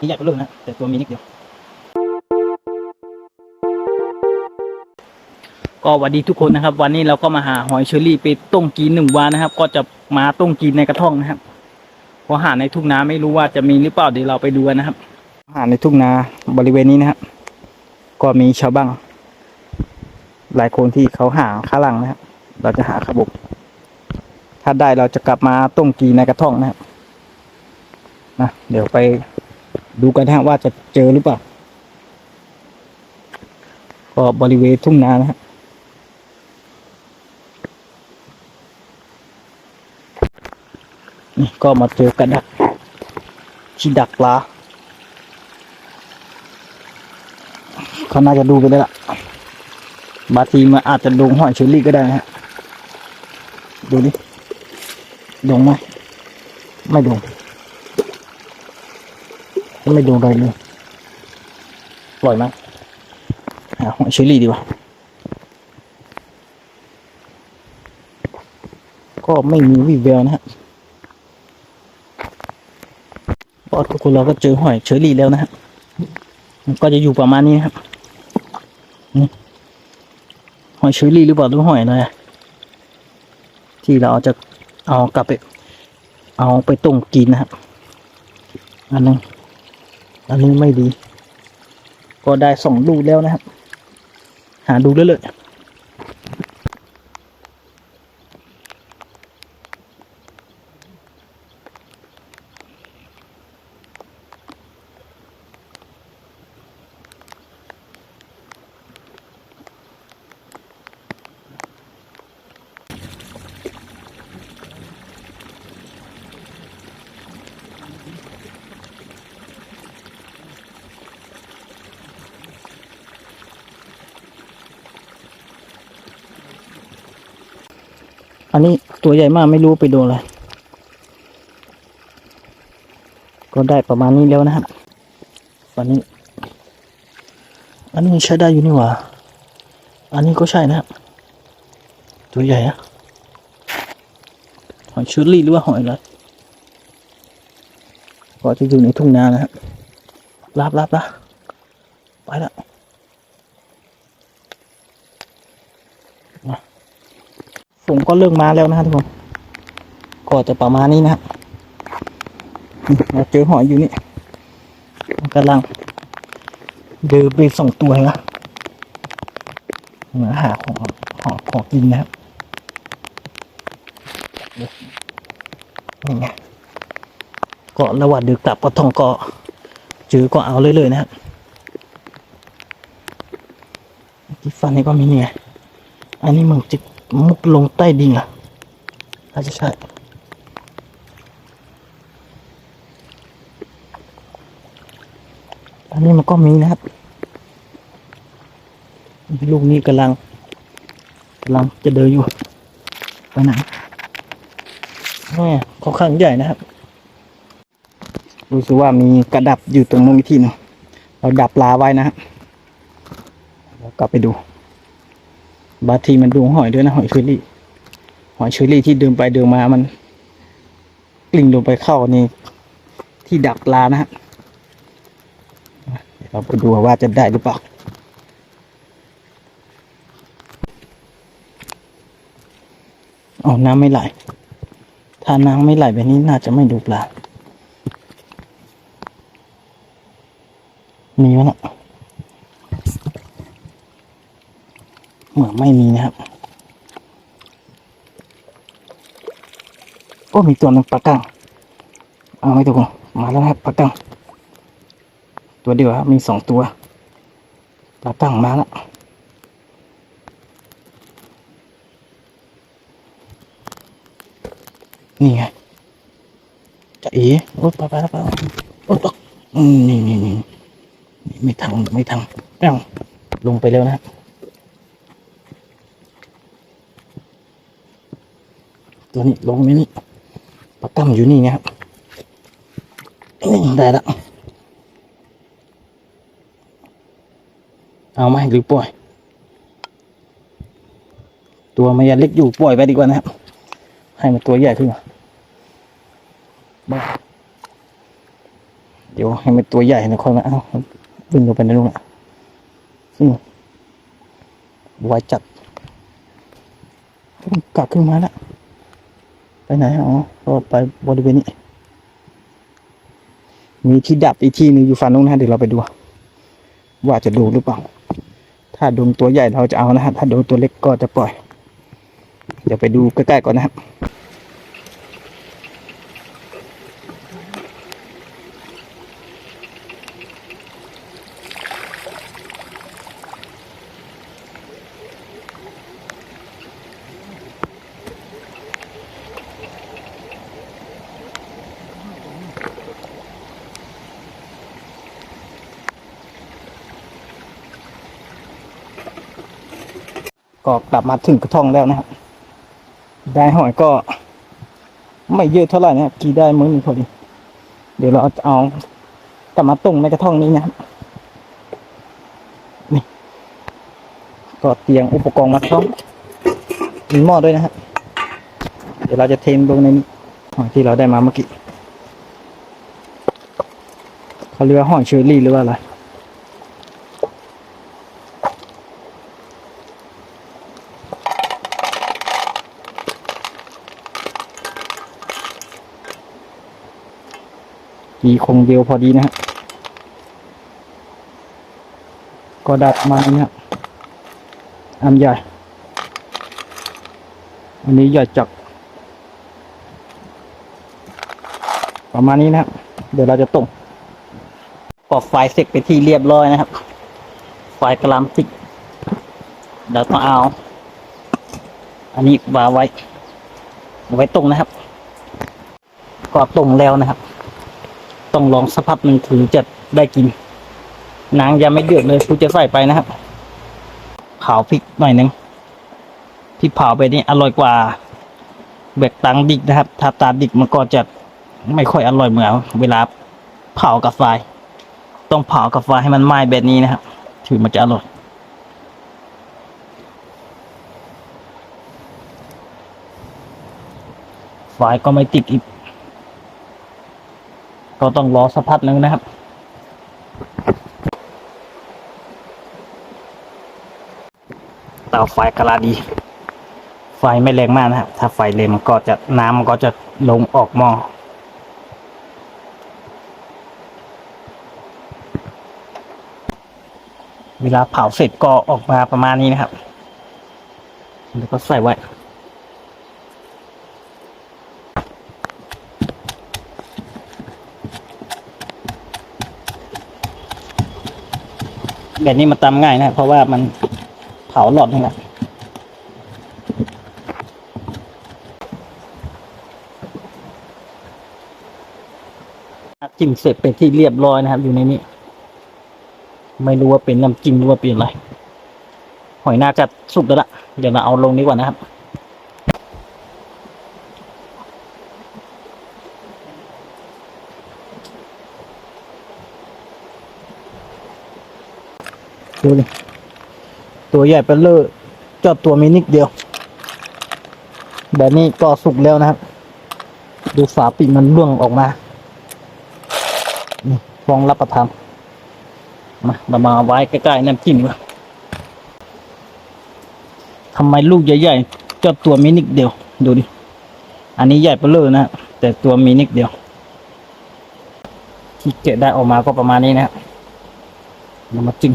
นี่ใหญ่กว่าลูกนะแต่ตัวมีนิดเดียว ก็สวัสดีทุกคนนะครับ วันนี้เราก็มาหาหอยเชอรี่ไปต้มกินหนึ่งวันนะครับ ก็จะมาต้มกินในกระท่องนะครับเพราะหาในทุ่งนาไม่รู้ว่าจะมีหรือเปล่าเดี๋ยวเราไปดูกันนะครับ หาในทุ่งนาบริเวณนี้นะครับ ก็มีชาวบ้างหลายคนที่เขาหาข้างหลังนะครับ เราจะหาขบุกถ้าได้เราจะกลับมาต้มกีในกระท่องนะครับนะเดี๋ยวไป ดูกันนะฮะว่าจะเจอหรือเปล่า ก็บริเวณทุ่งนานะครับนี่ก็มาเจอกระดักที่ดักปลาเขาน่าจะดูกันได้ละบางทีมันอาจจะดงหอยเชอรี่ก็ได้นะฮะ ดูดิดงไหมไม่ดง ไม่ดงอะไรเลยปล่อยมั้ยหาหอยเชอรี่ดีกว่า ก็ไม่มีวิแววนะฮะก็ทุกคนเราก็เจอหอยเชอรี่แล้วนะฮะก็จะอยู่ประมาณนี้นะครับหอยเชอรี่หรือเปล่าหรือหอยอะไรอะที่เราจะเอากลับไป เอาไปต้มกินนะครับอันนึง อันนี้ไม่ดี ก็ได้สองลูกแล้วนะครับ หาดูเรื่อยๆ อันนี้ตัวใหญ่มากไม่รู้ไปโดนอะไร ก็ได้ประมาณนี้แล้วนะครับวันนี้ อันนี้ใช้ได้อยู่นี่หว่า อันนี้ก็ใช่นะครับตัวใหญ่อะหอยเชอรี่หรือว่าหอยอะไรก็จะอยู่ในทุ่งนานะครับรับรับละไปละ ฝน ก็เริ่มมาแล้วนะครับทุกคนก็จะประมาณนี้นะครับเราเจอหอยอยู่นี่กำลังเดินไปส่งตัวนะเหมือนหาของของของกินนะครับนี่ไงก็ระหว่างเดินกลับก็ต้องก็เจอก็เอาเลยเลยๆนะครับที่ฟันนี่ก็มีไงอันนี้มันจะ มุกลงใต้ดินอะน่าจะใช่อันนี้มันก็มีนะครับลูกนี้กำลังกำลังจะเดินอยู่ไปไหนแม่ค่อนข้างใหญ่นะครับ รู้สึกว่ามีกระดับอยู่ตรงนู้นอีกทีหนึงเราดับปลาไว้นะครับเรากลับไปดู บาทีมันดูหอยด้วยนะ หอยเชอรี่ หอยเชอรี่ที่เดินไปเดินมามัน กลิ้งลงไปเข้านี่ที่ดักปลานะฮะเดี๋ยวเราไปดูว่าจะได้หรือเปล่าอ๋อน้ำไม่ไหล ถ้าน้ำไม่ไหลแบบนี้น่าจะไม่ดูปลา มีวะเนะ เหมือนไม่มีนะครับ โอ้มีตัวหนึงปลากังเอาไว้ตัวก่อนมาแล้วครับปลากังตัวเดียวครับมีสองตัวปลากังมาแล้วนี่ไงจะเอ๋โอ้ปลาปลาปลาโอ้ตกอืมนี่นี่นี่นี่ไม่ทังไม่ทังแป้งลงไปแล้วนะครับ ตัวนี้ลงนี่นี่ปลากำอยู่นี่นะครับนี่ได้แล้วเอาไหมหรือปล่อย ตัวมันยังเล็กอยู่ปล่อยไปดีกว่านะครับ ให้มันตัวใหญ่ขึ้นมาบ้าดี๋ยวให้มันตัวใหญ่นะคนละเอ้าวิ่งลงไปในลูกนะซึ่งไวจัดกลับขึ้นมาแล้ว ไปไหนอ๋อก็ไปบริเวณนี้ มีที่ดับอีกที่หนึงอยู่ฝั่งนู้นนะฮะเดี๋ยวเราไปดู ว่าจะดูหรือเปล่า ถ้าดงตัวใหญ่เราจะเอานะฮะถ้าดงตัวเล็กก็จะปล่อย เดี๋ยวไปดูใกล้ๆก่อนนะครับ ก็กลับมาถึงกระท่องแล้วนะครับ ได้หอยก็ ไม่เยอะเท่าไหร่นะครับกี่ได้มื้อนึงพอดี เดี๋ยวเราจะเอากลับมาตุ่งในกระท่องนี้นะครับนี่ก็เตียมอุปกรณ์มาพร้อมมีหม้อด้วยนะฮะเดี๋ยวเราจะเทมลงในนี้หอยที่เราได้มาเมื่อกี้เขาเรียกว่าหอยเชอรี่หรือว่าอะไร มีคงเดียวพอดีนะฮะก็ดัดมาเนี่ยอันใหญ่ อันนี้ใหญ่จักประมาณนี้นะครับ เดี๋ยวเราจะต้มปอกไฟเสร็จไปที่เรียบร้อยนะครับ ไฟกระลำติกเดี๋ยวต้องเอา อันนี้วางไว้ ไว้ตรงนะครับ ก็ตรงแล้วนะครับ ต้องลองสักพักหนึ่งถึงจะได้กินนางยังไม่เดือดเลยกูจะใส่ไปนะครับเผาพริกหน่อยนึ่งที่เผาไปนี่อร่อยกว่าเบกตังดิกนะครับ ถ้าตาดิกมันก็จะไม่ค่อยอร่อยเหมือนเวลาเผากับไฟต้องเผากับไฟให้มันไหม้แบบนี้นะครับถือมันจะอร่อยไฟก็ไม่ติดอีก ก็ต้องรอสักพักหนึ่งนะครับ เตาไฟกระลาดี ไฟไม่แรงมากนะครับ ถ้าไฟแรงมันก็จะน้ำมันก็จะลงออกหม้อเวลาเผาเสร็จก็ออกมาประมาณนี้นะครับ แล้วก็ใส่ไว้ แบบนี้มันตำง่ายนะครับเพราะว่ามันเผาหลอดนี่แหละจิ้มเสร็จเป็นที่เรียบร้อยนะครับ อยู่ในนี้ ไม่รู้ว่าเป็นน้ำจิ้มหรือว่าเป็นอะไรหอยน่าจะสุกแล้วละเดี๋ยวเราเอาลงนี้ก่อนนะครับ ดูดิตัวใหญ่เป็นเลอเจ้าตัวมีนิดเดียว แบบนี้ก็สุกแล้วนะครับ ดูฝาปิดมันร่วงออกมาฟองรับประทานมาเรามาไว้ใกล้ๆน้ำจิ้มกว่าทำไมลูกใหญ่ๆเจ้าตัวมีนิดเดียว ดูดิ อันนี้ใหญ่เปนเลอนะฮะแต่ตัวมีนิดเดียว ที่เกะได้ออกมาก็ประมาณนี้นะครับเรามาจิ้ม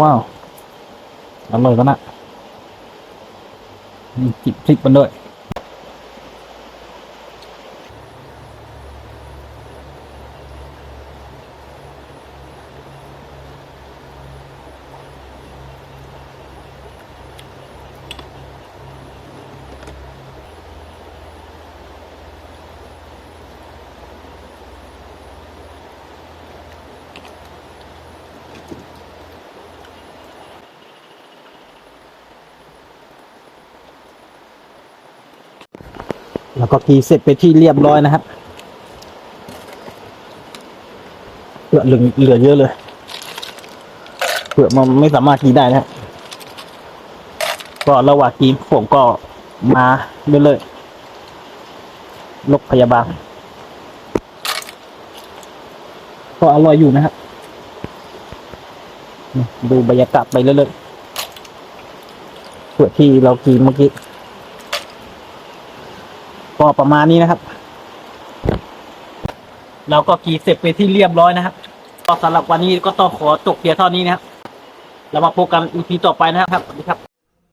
ว้าวอร่อยแล้วนะนี่จิบพริกมันด้วย แล้วก็กีเสร็จไปที่เรียบร้อยนะครับเปลือเหลือเหลือเยอะเลยเปลือกมันไม่สามารถกินได้นะก็ระหว่างกินผมก็มาเรื่อยๆลกพยาบาลก็อร่อยอยู่นะครับดูบรรยากาศไปเรื่อยๆส่วนที่เรากินเมื่อกี้ ประมาณนี้นะครับ เราก็กีเสร็จไปที่เรียบร้อยนะครับก็สำหรับวันนี้ก็ต้องขอจบเพียงเท่านี้นะครับเรามาพบกันอีพีต่อไปนะครับสวัสดีครับ